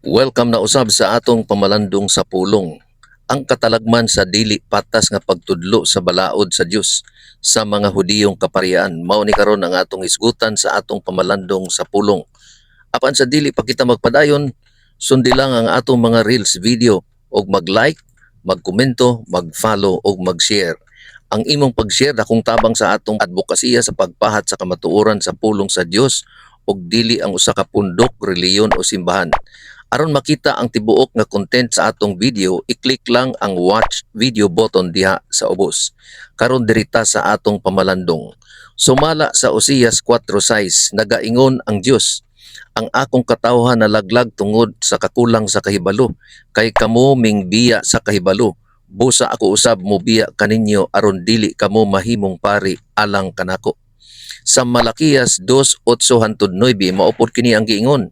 Welcome na usab sa atong pamalandong sa pulong. Ang katalagman sa dili patas nga pagtudlo sa balaod sa Dios sa mga Hudiyong kaparian mao ni karon ang atong isgutan sa atong pamalandong sa pulong. Apan sa dili pa kita magpadayon, sundi lang ang atong mga reels video og mag-like, magkomento, mag-follow ug mag-share. Ang imong pag-share dakong tabang sa atong advokasya sa pagpahat sa kamatuoran sa pulong sa Dios ug dili ang usa ka pundok, reliyon o simbahan. Aron makita ang tibuok nga content sa atong video, i-click lang ang watch video button diha sa ubos. Karon dirita sa atong pamalandong. Sumala sa Osias 4:6, nagaingon ang Dios, ang akong katawhan nalaglag tungod sa kakulang sa kahibalo, kay kamo ming biya sa kahibalo. Busa ako usab mo biya kaninyo aron dili kamo mahimong pari alang kanako. Sa Malakias 2:8-9 maupod kini ang giingon.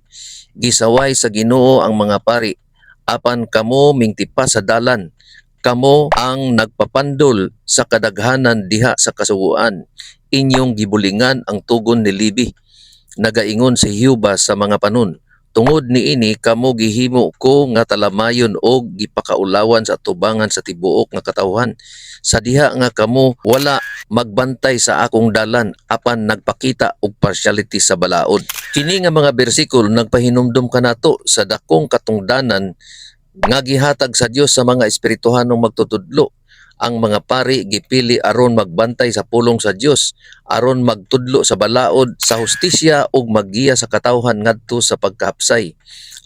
Gisaway sa Ginoo ang mga pari apan kamo mingtipa sa dalan kamo ang nagpapandol sa kadaghanan diha sa kasuguan. Inyong gibulingan ang tugon ni Libi nagaingon si Hiuba sa mga panon tungod ni ini kamo gihimo ko nga talamayon og gipakaulawan sa tubangan sa tibuok nga katawhan sa diha nga kamo wala magbantay sa akong dalan apan nagpakita og partiality sa balaod Kini nga mga bersikulo nagpahinumdum kanato sa dakong katungdanan nga gihatag sa Dios sa mga espirituhanong magtutudlo. Ang mga pari gipili aron magbantay sa pulong sa Dios, aron magtudlo sa balaod sa hustisya ug maggiya sa katawhan ngadto sa pagkahapsay.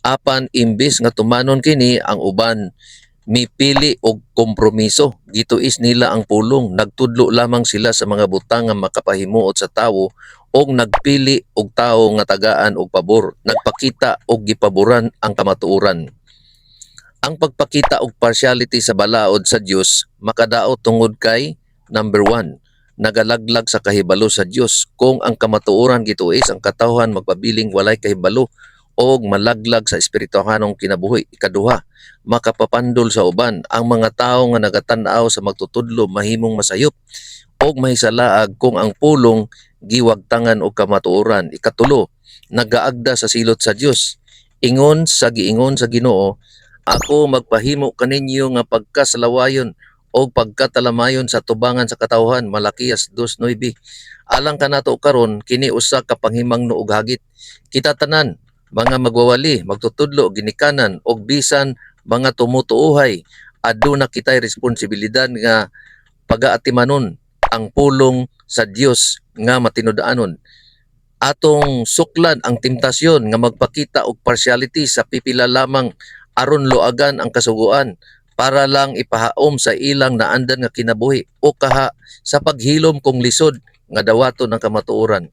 Apan imbis nga tumanon kini ang uban mipili og kompromiso. Gituis nila ang pulong, nagtudlo lamang sila sa mga butang nga makapahimuot sa tawo og nagpili og tawo nga tagaan og pabor nagpakita og gipaboran ang kamatuoran ang pagpakita og partiality sa balaod sa Dios makadaot tungod kay number one nagalaglag sa kahibalo sa Dios kung ang kamatuoran gituis ang katawhan magpabiling walay kahibalo og malaglag sa espirituhanong kinabuhi ikaduha makapapandol sa uban ang mga tawo nga nagatan-aw sa magtutudlo mahimong masayop og mahisalaag kung ang pulong giwagtangan og kamatuoran. Ikatulo, nagaagda sa silot sa Dios. Ingon sa giingon sa Ginoo, ako magpahimo kaninyo nga pagkasalawayon o pagkatalamayon sa tubangan sa katawhan Malakias 2:9 alang kanato karon kini usa ka panghimangno og hagit. Kita tanan mga magwawali magtutudlo ginikanan og bisan mga tumutuuhay. Aduna kitay responsibilidad nga pagaatimanon ang pulong sa Dios nga matinudaanon. Atong suklan ang temptasyon nga magpakita og partiality sa pipila lamang aron loagan ang kasuguan para lang ipahaom sa ilang naandan nga kinabuhi o kaha sa paghilom kong lisod nga dawaton ng kamatuoran.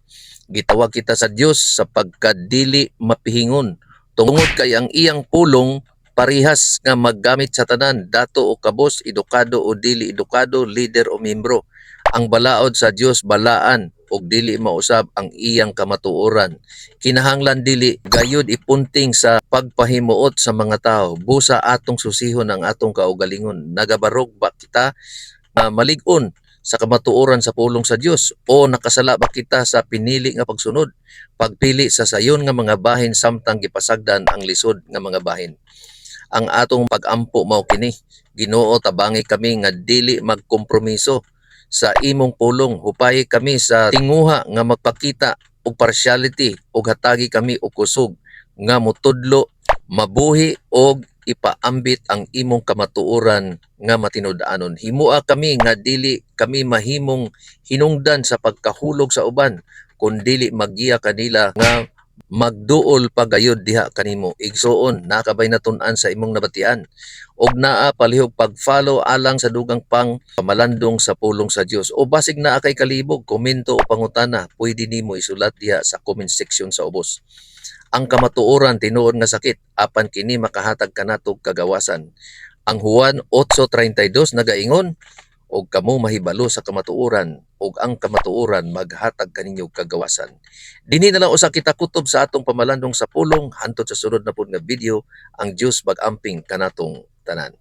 Gitawag kita sa Dios sa pagkadili mapihingon tungod kay ang iyang pulong parihas nga maggamit sa tanan dato o kabos edukado o dili edukado leader o membro ang balaod sa Dios balaan ug dili mausab ang iyang kamatuoran. Kinahanglan dili gayud ipunting sa pagpahimuot sa mga tao. Busa atong susihon ang atong kaugalingon. Nagabarog ba kita uh, malig-on sa kamatuoran sa pulong sa Dios o nakasala ba kita sa pinili nga pagsunod? Pagpili sa sayon nga mga bahin samtang gipasagdan ang lisod nga mga bahin. Ang atong pagampo mao kini Ginoo tabangi kami nga dili magkompromiso sa imong pulong. Hupayi kami sa tinguha nga magpakita og partiality ug hatagi kami og kusog nga mutudlo, mabuhi og ipaambit ang imong kamatuoran nga matinud-anon. Himua kami nga dili kami mahimong hinungdan sa pagkahulog sa uban kun dili maggiya kanila nga magduol pagayod diha kanimo. Igsuon nakabay natun-an sa imong nabatian. Og naa palihog pag-follow alang sa dugang pang pamalandong sa pulong sa Dios o basig naa kay kalibog komento o pangutana pwede nimo isulat diha sa comment section sa ubos. Ang kamatuoran tinuod nga sakit apan kini makahatag kanatog kagawasan. Ang Juan 8:32 nagaingon og kamo mahibalo sa kamatuoran ug ang kamatuoran maghatag kaninyo kagawasan. Dinhi na lang usa kita kutob sa atong pamalandong sa pulong hantod sa sunod na pud nga video ang Dios bag-amping kanatong tanan.